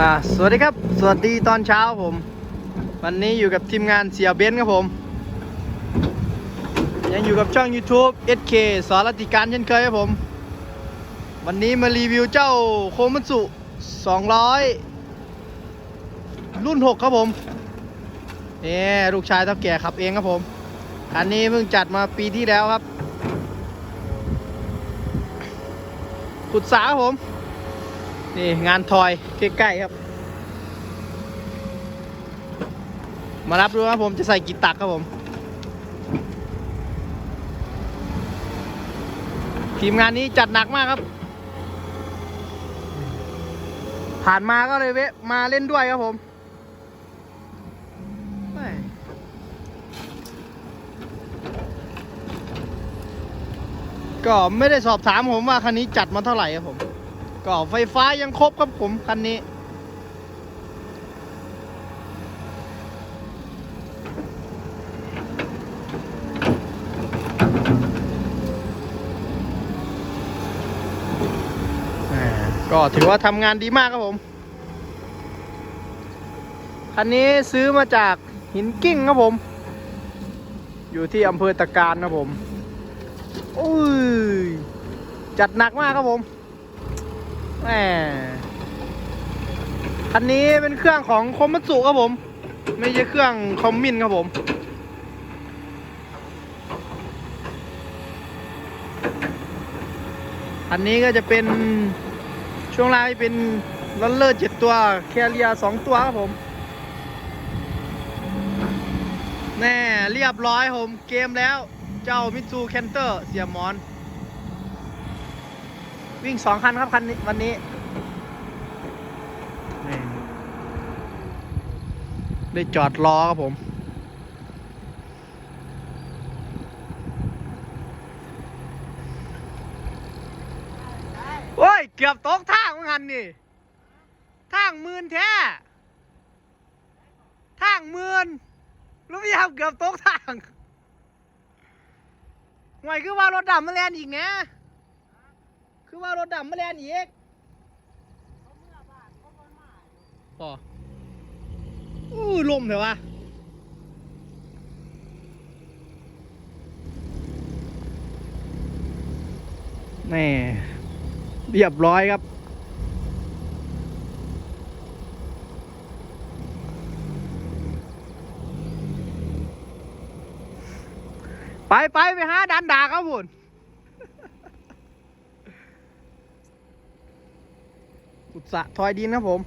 อ่าสวัสดีครับ สวัสดีตอนเช้าผม วันนี้อยู่กับทีมงานเสียเบนซ์ครับผม ยังอยู่กับช่อง YouTube SK สอนรติการเช่นเคยครับผม วันนี้มารีวิวเจ้าโคมัตสุ 200 รุ่น 6 ครับผมนี่ลูกชายท่าแก่ขับเองครับผม อันนี้เพิ่งจัดมาปีที่แล้วครับขุดสาครับผม นี่งานทอยใกล้ๆครับ มารับดูครับผมจะใส่กี่ตักครับผม ทีมงานนี้จัดหนักมากครับ ผ่านมาก็เลยเวะมาเล่นด้วยครับผมก็ไม่ได้สอบถามผมว่าคันนี้จัดมาเท่าไหร่ครับผม ก็ไฟฟ้ายังครบครับผมคันนี้อ่าก็ถือว่าทำงานดีมากครับผม คันนี้ซื้อมาจากหินกิ้งครับผม อยู่ที่อำเภอตะการครับผม อุ้ย จัดหนักมากครับผม แหมคันนี้เป็นเครื่องของคอมมัตสุครับผม ไม่ใช่เครื่องคอมมินครับผมอันนี้ก็จะเป็นช่วงล่างเป็นลอนเลอร์เจ็ดตัวแคเรียสองตัวครับผม แน่เรียบร้อยผมเกมแล้วเจ้ามิตซูแคนเตอร์เสียหมอน วิ่งสองคันครับคันนี้วันนี้นี่ได้จอดรอครับผม โอ้ย เกือบตกทางเหมือนกันนี่ทางมื่นแท้ทางมื่นรู้ไหมครับเกือบตกทางห่วยคือว่ารถดำมาแลนอีกนะ คือว่ารถดำมาแลนอีกป่ออู้ลมเถอะวะนี่เรียบร้อยครับ ไปไปไปหาดันดาครับผม อุตสะทอยดินครับผม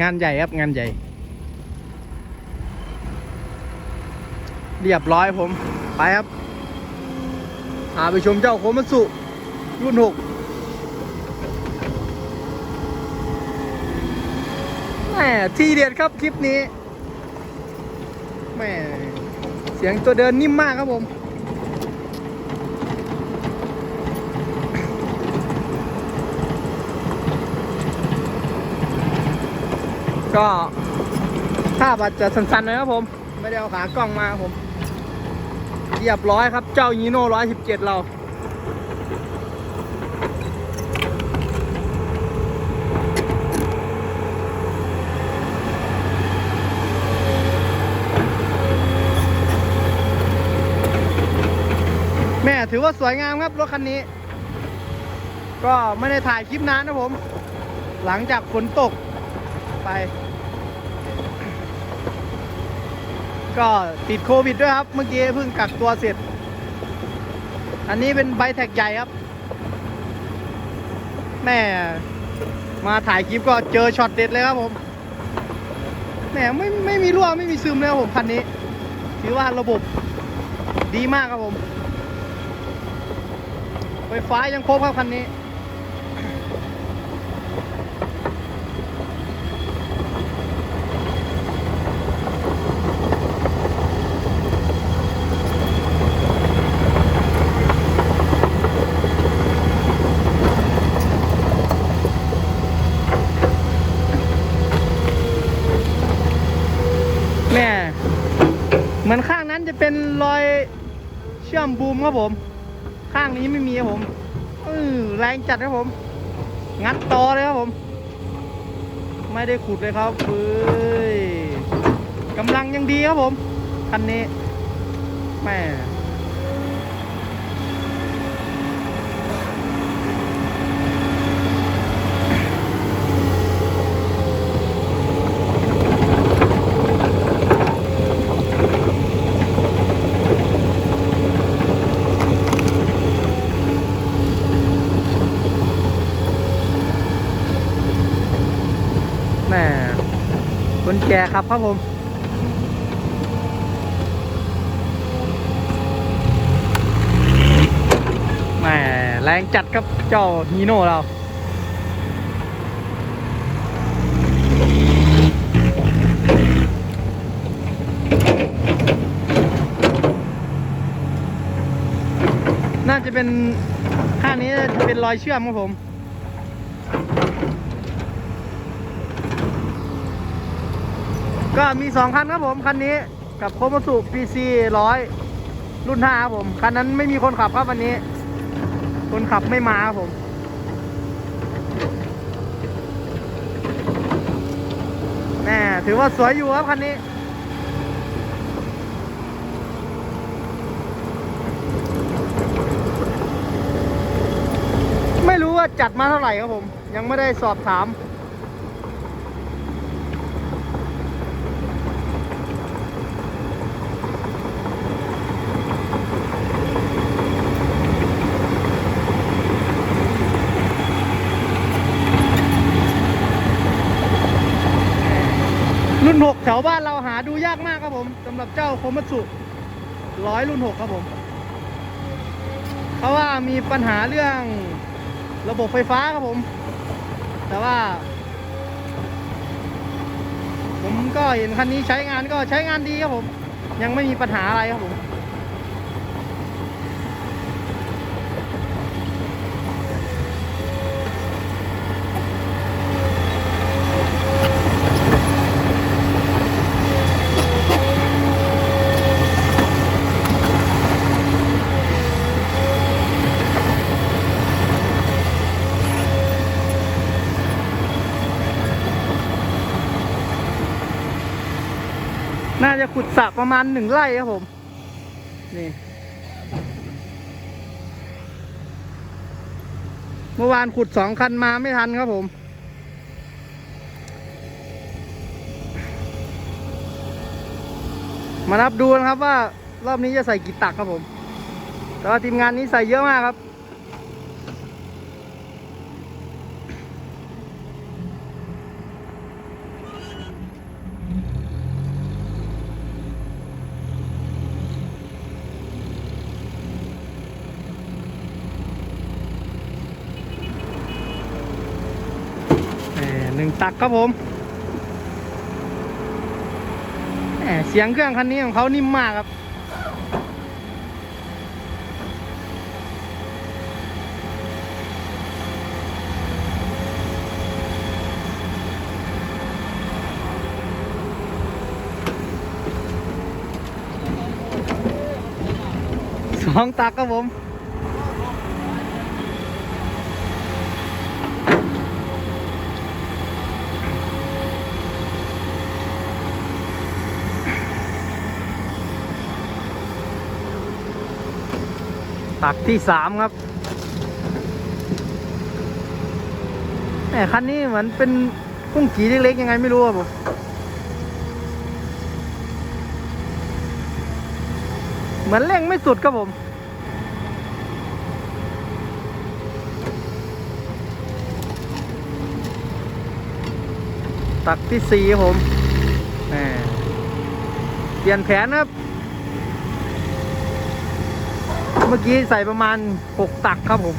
งานใหญ่ครับ งานใหญ่ เรียบร้อยผม ไปครับพาไปชมเจ้าโคมัตสุ รุ่นหกแหมทีเด็ดครับคลิปนี้ มเสียงตัวเดินนิ่มมากครับผมก็ภาพอาจจะสั้นๆหนะครับผม ไม่ได้เอาขากล้องมาครับผมเรียบร้อยครับ เจ้ายีโน่ร้อยสิบเจ็ดเรา แม่ถือว่าสวยงามครับรถคันนี้ ก็ไม่ได้ถ่ายคลิปนานนะผม หลังจากฝนตกไป ก็ติดโควิดด้วยครับ เมื่อกี้เพิ่งกักตัวเสร็จ อันนี้เป็นใบแท็กใหญ่ครับ แม่มาถ่ายคลิปก็เจอช็อตเด็ดเลยครับผมแหมไม่ไม่มีรั่วไม่มีซึมเลยครับผมคันนี้ ถือว่าระบบดีมากครับผม ไฟฟ้ายังครบครับคันนี้ แม่ เหมือนข้างนั้นจะเป็นรอยเชื่อมบูมครับผม ข้างนี้ไม่มีครับผมออแรงจัดครับผม งัดต่อเลยครับผม ไม่ได้ขุดเลยครับเฮ้ยกำลังยังดีครับผม คันนี้แม่ แก่ครับครับผมแหมแรงจัดครับเจ้าฮีโน่เราน่าจะเป็นข้างนี้จะเป็นรอยเชื่อมครับผม ก็มีสองคันครับผม คันนี้กับโคมสุ PC ร้อยรุ่นห้าครับผม คันนั้นไม่มีคนขับครับวันนี้ คนขับไม่มาครับผม แน่ถือว่าสวยอยู่ครับคันนี้ไม่รู้ว่าจัดมาเท่าไหร่ครับผม ยังไม่ได้สอบถาม หกแถวบ้านเราหาดูยากมากครับผมสำหรับเจ้าโคมัตสุร้อยรุ่นหกครับผมเพราะว่ามีปัญหาเรื่องระบบไฟฟ้าครับผม แต่ว่า ผมก็เห็นคันนี้ใช้งานก็ใช้งานดีครับผม ยังไม่มีปัญหาอะไรครับผมาจะขุดสระประมาณหนึ่งไร่ครับผม นี่ เมื่อวานขุดสองคันมาไม่ทันครับผมมานับดูนะครับว่ารอบนี้จะใส่กี่ตักครับผม แต่ว่าทีมงานนี้ใส่เยอะมากครับ นึ่งตักครับผมแหมเสียงเครื่องคันนี้ของเขานิ่มมากครับ สองตักครับผม ตักที่สามครับแหมคันนี้เหมือนเป็นกุ้งกีเล็กๆยังไงไม่รู้ครับผมเหมือนเร่งไม่สุดครับผมตักที่สี่ครับผมแหมเปลี่ยนแผนครับ เมื่อกี้ใส่ประมาณหกตักครับผม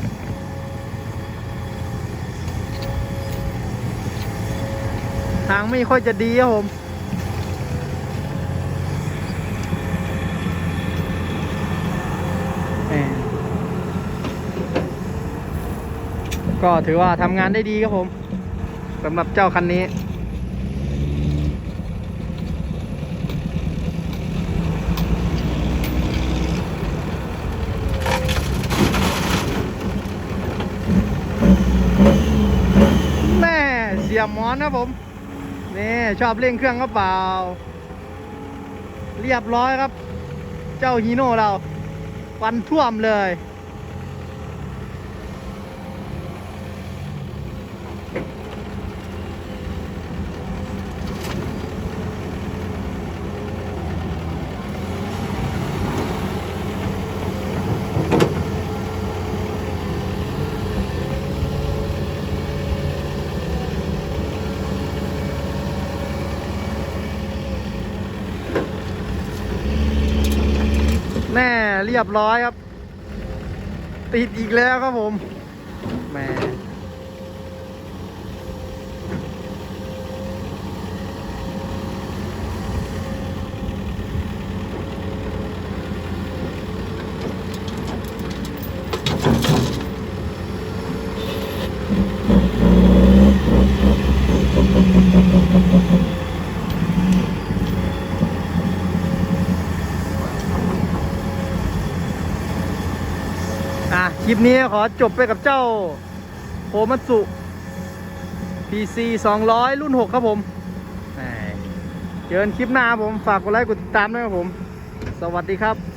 ทางไม่ค่อยจะดีครับผมแหมก็ถือว่าทำงานได้ดีครับผมสำหรับเจ้าคันนี้ แสียบหมอนนะผมนี่ชอบเร่งเครื่องก็เปล่า เรียบร้อยครับ เจ้าฮีโน่เราฟันท่วมเลย แน่ เรียบร้อยครับ ติดอีกแล้วครับผมแหม คลิปนี้ขอจบไปกับเจ้าโฮมัตสุ PC 200 รุ่น 6 ครับผมเจอกันคลิปหน้าผม ฝากกดไลค์กดติดตามด้วยครับผม สวัสดีครับ